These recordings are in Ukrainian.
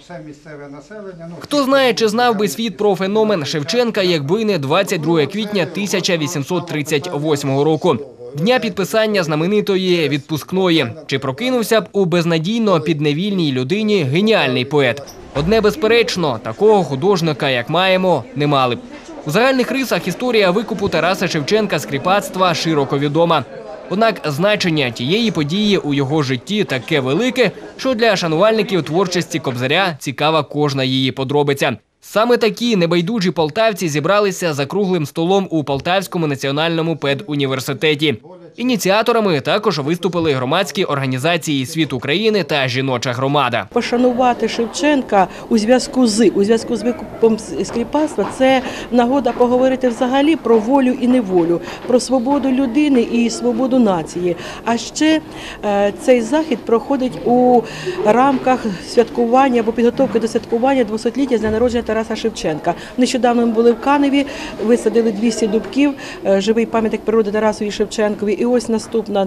все місцеве населення. Ну, Хто знає, чи знав би світ про феномен Шевченка, якби не 22 квітня 1838 року. Дня підписання знаменитої відпускної. Чи прокинувся б у безнадійно підневільній людині геніальний поет? Одне безперечно, такого художника, як маємо, не мали б. У загальних рисах історія викупу Тараса Шевченка з кріпацтва широко відома. Однак значення тієї події у його житті таке велике, що для шанувальників творчості Кобзаря цікава кожна її подробиця. Саме такі небайдужі полтавці зібралися за круглим столом у Полтавському національному педуніверситеті. Ініціаторами також виступили громадські організації Світ України та Жіноча громада. Пошанувати Шевченка у зв'язку з у зв'язку з викупом скріпацтва це нагода поговорити взагалі про волю і неволю, про свободу людини і свободу нації. А ще е, цей захід проходить у рамках святкування або підготовки до святкування 200-ліття з дня народження Тараса Шевченка. Нещодавно ми були в Каневі, висадили 200 дубків, е, живий пам'ятник природи Тарасові Шевченкові. І ось наступна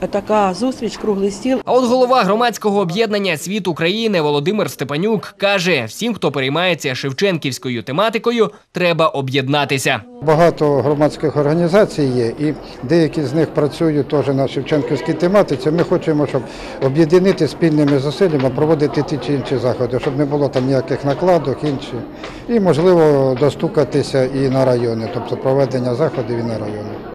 е, така зустріч, круглий стіл. А от голова громадського об'єднання Світ України Володимир Степанюк каже: всім, хто переймається шевченківською тематикою, треба об'єднатися. Багато громадських організацій є, і деякі з них працюють теж на Шевченківській тематиці. Ми хочемо, щоб об'єднати спільними зусиллями, проводити ті чи інші заходи, щоб не було там ніяких накладок, інші. І можливо достукатися і на райони, тобто проведення заходів і на райони.